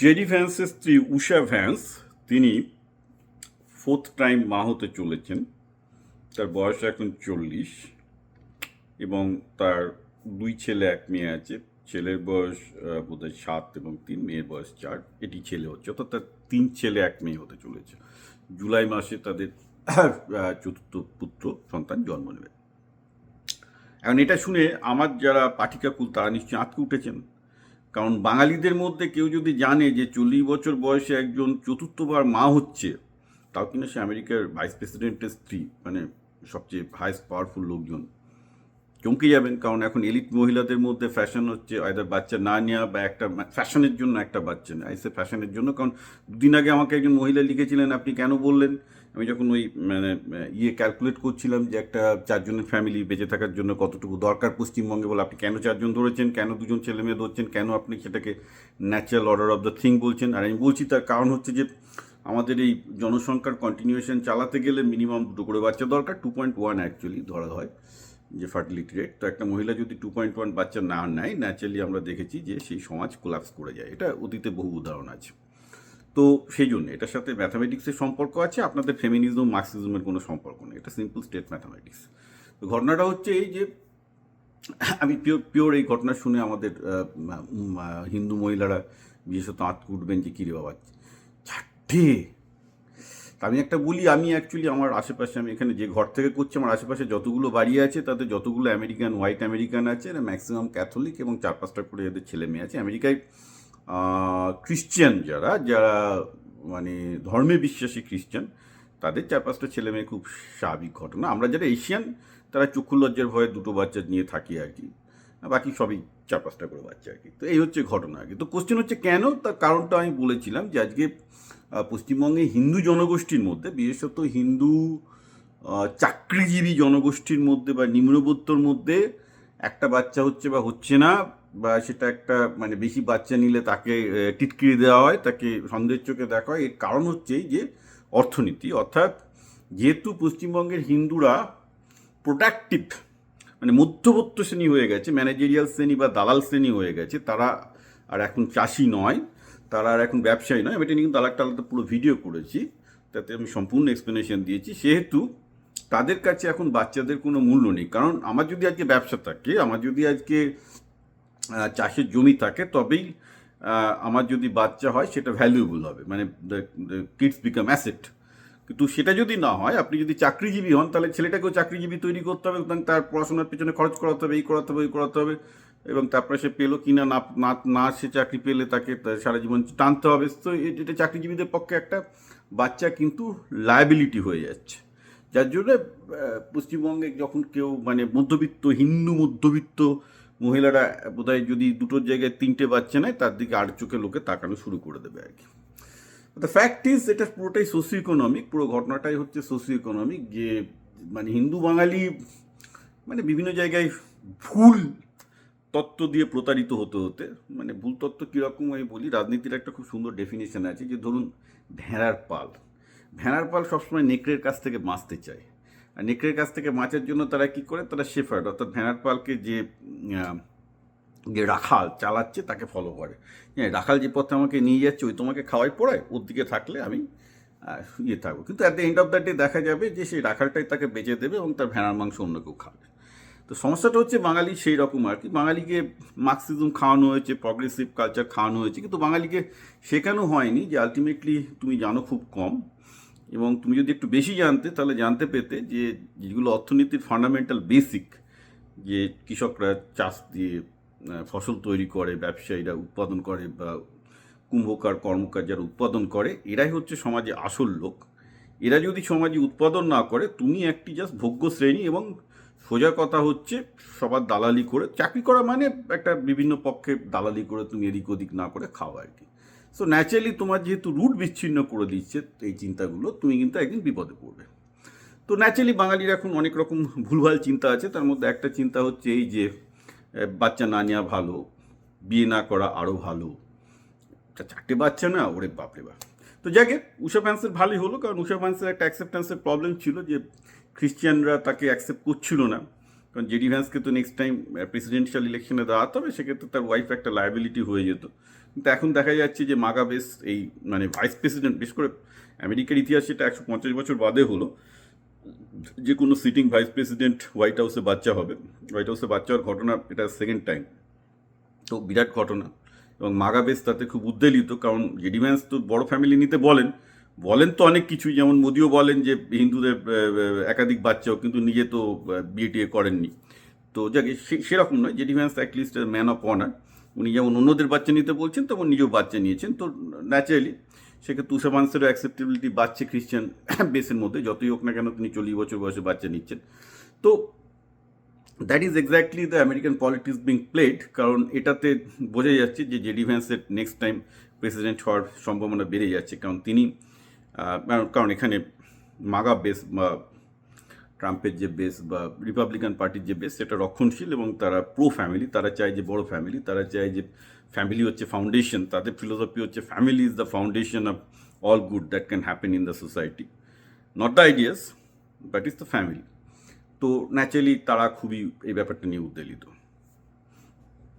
JD ভ্যান্সের স্ত্রী Usha Vance, তিনি ফোর্থ টাইম মা হতে চলেছেন। তার বয়স এখন চল্লিশ এবং তার দুই ছেলে, এক মেয়ে আছে। ছেলের বয়স বোধহয় সাত এবং তিন, মেয়ের বয়স চার। এটি ছেলে হচ্ছে, অর্থাৎ তার তিন ছেলে, এক মেয়ে হতে চলেছে। জুলাই মাসে তাদের চতুর্থ পুত্র, সন্তান জন্ম নেবে। এখন এটা শুনে আমার যারা পাঠিকাকুল, তারা নিশ্চয়ই আঁতকে উঠেছেন। কারণ বাঙালিদের মধ্যে কেউ যদি জানে যে চল্লিশ বছর বয়সে একজন চতুর্থবার মা হচ্ছে, তাও কিনা সে আমেরিকার ভাইস প্রেসিডেন্টের স্ত্রী মানে সবচেয়ে হাইস্ট পাওয়ারফুল লোকজন। চমকে যাবেন, কারণ এখন এলিট মহিলাদের মধ্যে ফ্যাশন হচ্ছে আয়দার বাচ্চা না নেওয়া বা একটা ফ্যাশনের জন্য একটা বাচ্চা নেয়। আইসে ফ্যাশনের জন্য, কারণ দুদিন আগে আমাকে একজন মহিলা লিখেছিলেন, আপনি কেন বললেন? আমি যখন ওই মানে ইয়ে ক্যালকুলেট করছিলাম যে একটা চারজনের ফ্যামিলি বেঁচে থাকার জন্য কতটুকু দরকার পশ্চিমবঙ্গে, বলে, আপনি কেন চারজন ধরেছেন? কেন দুজন ছেলে মেয়ে ধরছেন? কেন আপনি সেটাকে natural order of the thing বলছেন? আর আমি বলছি, তার কারণ হচ্ছে যে আমাদের এই জনসংখ্যার কন্টিনিউয়েশন চালাতে গেলে মিনিমাম দুটো করে বাচ্চা দরকার টু পয়েন্ট ওয়ান অ্যাকচুয়ালি ধরা হয়। যে ফার্টিলিটি রেট, তো একটা মহিলা যদি টু পয়েন্ট ওয়ান বাচ্চা না নেয় ন্যাচারালি আমরা দেখেছি যে সেই সমাজ কোলাপস করে যায়। এটা অতীতে বহু উদাহরণ আছে। তো সেই জন্য এটার সাথে ম্যাথামেটিক্সের সম্পর্ক আছে, আপনাদের ফেমিনিজম মার্কসিজমের কোনো সম্পর্ক নেই। এটা সিম্পল স্টেট ম্যাথামেটিক্স তো ঘটনাটা হচ্ছে এই যে, আমি পিওর পিওর এই ঘটনা শুনে আমাদের হিন্দু মহিলারা, বিশেষত আঁত উঠবেন যে, কিরে বাবা, চারটে আমি একটা বলি, আমি অ্যাকচুয়ালি আমার আশেপাশে, আমি এখানে যে ঘর থেকে করছি, আমার আশেপাশে যতগুলো বাড়ি আছে, তাতে যতগুলো আমেরিকান হোয়াইট আমেরিকান আছে ম্যাক্সিমাম ক্যাথলিক এবং চার পাঁচটা করে এদের ছেলে মেয়ে আছে। আমেরিকায় খ্রিশ্চান যারা যারা মানে ধর্মে বিশ্বাসী খ্রিশ্চান তাদের চার পাঁচটা ছেলে মেয়ে খুব স্বাভাবিক ঘটনা। আমরা যারা এশিয়ান তারা চক্ষু লজ্জার ভয়ে দুটো বাচ্চা নিয়ে থাকি আর কি। বাকি সবই চার পাঁচটা করে বাচ্চা আর কি। তো এই হচ্ছে ঘটনা আর কি। তো কোশ্চেন হচ্ছে কেন? তার কারণটা আমি বলেছিলাম যে আজকে পশ্চিমবঙ্গে হিন্দু জনগোষ্ঠীর মধ্যে, বিশেষত হিন্দু চাকরিজীবী জনগোষ্ঠীর মধ্যে বা নিম্নবর্তর মধ্যে একটা বাচ্চা হচ্ছে বা হচ্ছে না, বা সেটা একটা মানে বেশি বাচ্চা নিলে তাকে টিটকিরি দেওয়া হয়, তাকে সন্দেহের চোখে দেখা হয়। এর কারণ হচ্ছে যে অর্থনীতি। অর্থাৎ যেহেতু পশ্চিমবঙ্গের হিন্দুরা প্রোডাক্টিভ মানে মধ্যবর্ত শ্রেণি হয়ে গেছে ম্যানেজেরিয়াল শ্রেণি বা দালাল শ্রেণি হয়ে গেছে। তারা আর এখন চাষি নয়, তারা আর এখন ব্যবসায়ী নয়। আমি এটা নিয়ে কিন্তু আলাদা আলাদা পুরো ভিডিও করেছি, তাতে আমি সম্পূর্ণ এক্সপ্লেনেশন দিয়েছি। সেহেতু তাদের কাছে এখন বাচ্চাদের কোনো মূল্য নেই। কারণ আমার যদি আজকে ব্যবসা থাকে, আমার যদি আজকে চাষের জমি থাকে, তবেই আমার যদি বাচ্চা হয়, সেটা ভ্যালুয়েবল হবে। মানে কিডস বিকাম অ্যাসেট কিন্তু সেটা যদি না হয়, আপনি যদি চাকরিজীবী হন, তাহলে ছেলেটাকেও চাকরিজীবী তৈরি করতে হবে এবং তার পড়াশোনার পেছনে খরচ করাতে হবে, এই করাতে হবে এই করাতে হবে এবং তারপরে সে পেল কি না না না সে চাকরি পেলে তাকে সারা জীবন টানতে হবে। তো এটা চাকরিজীবীদের পক্ষে একটা বাচ্চা কিন্তু লায়াবিলিটি হয়ে যাচ্ছে। যার জন্য পশ্চিমবঙ্গে যখন কেউ মানে মধ্যবিত্ত, হিন্দু মধ্যবিত্ত মহিলারা বোধহয় যদি দুটোর জায়গায় তিনটে বাচ্চা নেয়, তার দিকে আর চোখে লোকে তাকানো শুরু করে দেবে আর কি। দ্য ফ্যাক্ট ইজ এটা পুরোটাই সোশিও ইকোনমিক পুরো ঘটনাটাই হচ্ছে সোশিও ইকোনমিক যে মানে হিন্দু, বাঙালি মানে বিভিন্ন জায়গায় ভুল তত্ত্ব দিয়ে প্রতারিত হতে হতে মানে ভুল তত্ত্ব কীরকম আমি বলি, রাজনীতির একটা খুব সুন্দর ডেফিনেশন আছে যে ধরুন ভেড়ার পাল। ভেড়ার পাল সবসময় নেকড়ের কাছ থেকে বাঁচতে চায়। আর নেকড়ের কাছ থেকে বাঁচার জন্য তারা কি করে? তারা শেফার্ড অর্থাৎ ভেড়ার পালকে যে যে রাখাল চালাচ্ছে, তাকে ফলো করে। হ্যাঁ রাখাল যে পথে আমাকে নিয়ে যাচ্ছে, ওই তোমাকে খাওয়াই পড়ায় ওর দিকে থাকলে আমি ইয়ে থাকব। কিন্তু at the end of the day দেখা যাবে যে সেই রাখালটাই তাকে বেঁচে দেবে এবং তার ভেড়ার মাংস অন্য কেউ খাবে। তো সমস্যাটা হচ্ছে বাঙালি সেই রকম আর কি। বাঙালিকে মার্কসিজম খাওয়ানো হয়েছে প্রগ্রেসিভ কালচার খাওয়ানো হয়েছে, কিন্তু বাঙালিকে শেখানো হয়নি যে আলটিমেটলি তুমি জানো খুব কম এবং তুমি যদি একটু বেশি জানতে, তাহলে জানতে পেতে যে যেগুলো অর্থনীতির ফান্ডামেন্টাল বেসিক যে কৃষকরা চাষ দিয়ে ফসল তৈরি করে, ব্যবসায়ীরা উৎপাদন করে বা কুম্ভকার, কর্মকার যারা উৎপাদন করে, এরাই হচ্ছে সমাজে আসল লোক। এরা যদি সমাজে উৎপাদন না করে, তুমি একটি জাস্ট ভোগ্য শ্রেণি এবং সোজা কথা হচ্ছে সবার দালালি করে, চাকরি করা মানে একটা বিভিন্ন পক্ষে দালালি করে তুমি এদিক ওদিক না করে খাওয়া আর কি। সো ন্যাচারালি তোমার যেহেতু রুট বিচ্ছিন্ন করে দিচ্ছে এই চিন্তাগুলো, তুমি কিন্তু একদিন বিপদে পড়বে। তো ন্যাচারালি বাঙালির এখন অনেক রকম ভুলভাল চিন্তা আছে, তার মধ্যে একটা চিন্তা হচ্ছে এই যে বাচ্চা না নেওয়া ভালো, বিয়ে না করা আরও ভালো। চারটে বাচ্চা না, ওরে বাপরে বাপ। তো যাকে, উষা ফ্যান্সের ভালোই হলো, কারণ উষা ফ্যান্সের একটা অ্যাকসেপ্টেন্সের প্রবলেম ছিল যে খ্রিশ্চিয়ানরা তাকে অ্যাকসেপ্ট করছিল না। কারণ জেডি ভ্যান্সকে তো নেক্সট টাইম প্রেসিডেন্সিয়াল ইলেকশনে দাঁড়াতে হবে, সেক্ষেত্রে তার ওয়াইফ একটা লায়াবিলিটি হয়ে যেত। কিন্তু এখন দেখা যাচ্ছে যে মাগা বেশ এই মানে ভাইস প্রেসিডেন্ট বিশেষ করে আমেরিকার ইতিহাসে এটা একশো পঞ্চাশ বছর বাদে হলো। যে কোনো সিটিং ভাইস প্রেসিডেন্ট হোয়াইট হাউসে বাচ্চা হবে। হোয়াইট হাউসে বাচ্চা হওয়ার ঘটনা, এটা সেকেন্ড টাইম তো বিরাট ঘটনা। এবং মাগা বেশ তাতে খুব উদ্বেলিত, কারণ জেডি ভ্যান্স তো বড় ফ্যামিলি নিতে বলেন। বলেন তো অনেক কিছুই, যেমন মোদিও বলেন যে হিন্দুদের একাধিক বাচ্চাও কিন্তু নিজে তো বিয়ে করেননি। তো যাকে সেরকম নয়। JD Vance at least man of honour উনি যেমন অন্যদের বাচ্চা নিতে বলছেন, তেমন নিজেও বাচ্চা নিয়েছেন। তো ন্যাচারালি সেক্ষেত্রে তুষাবান্সেরও অ্যাকসেপ্টেবিলিটি বাড়ছে খ্রিশ্চান বেসের মধ্যে, যতই হোক না কেন তিনি চল্লিশ বছর বয়সে বাচ্চা নিচ্ছেন। তো that is exactly the American politics being played কারণ এটাতে বোঝা যাচ্ছে যে জেডি ভ্যান্সের নেক্সট টাইম প্রেসিডেন্ট হওয়ার সম্ভাবনা বেড়ে যাচ্ছে। কারণ তিনি কারণ এখানে মাগা বেস বা ট্রাম্পের যে বেস বা রিপাবলিকান পার্টির যে বেস সেটা রক্ষণশীল এবং তারা প্রো ফ্যামিলি তারা চায় যে বড় ফ্যামিলি তারা চায় যে ফ্যামিলি হচ্ছে ফাউন্ডেশন তাদের ফিলোসফি হচ্ছে family is the foundation of all good that can happen in the society not the ideas but is the family তো ন্যাচারালি তারা খুবই এই ব্যাপারটা নিয়ে উদ্বেলিত।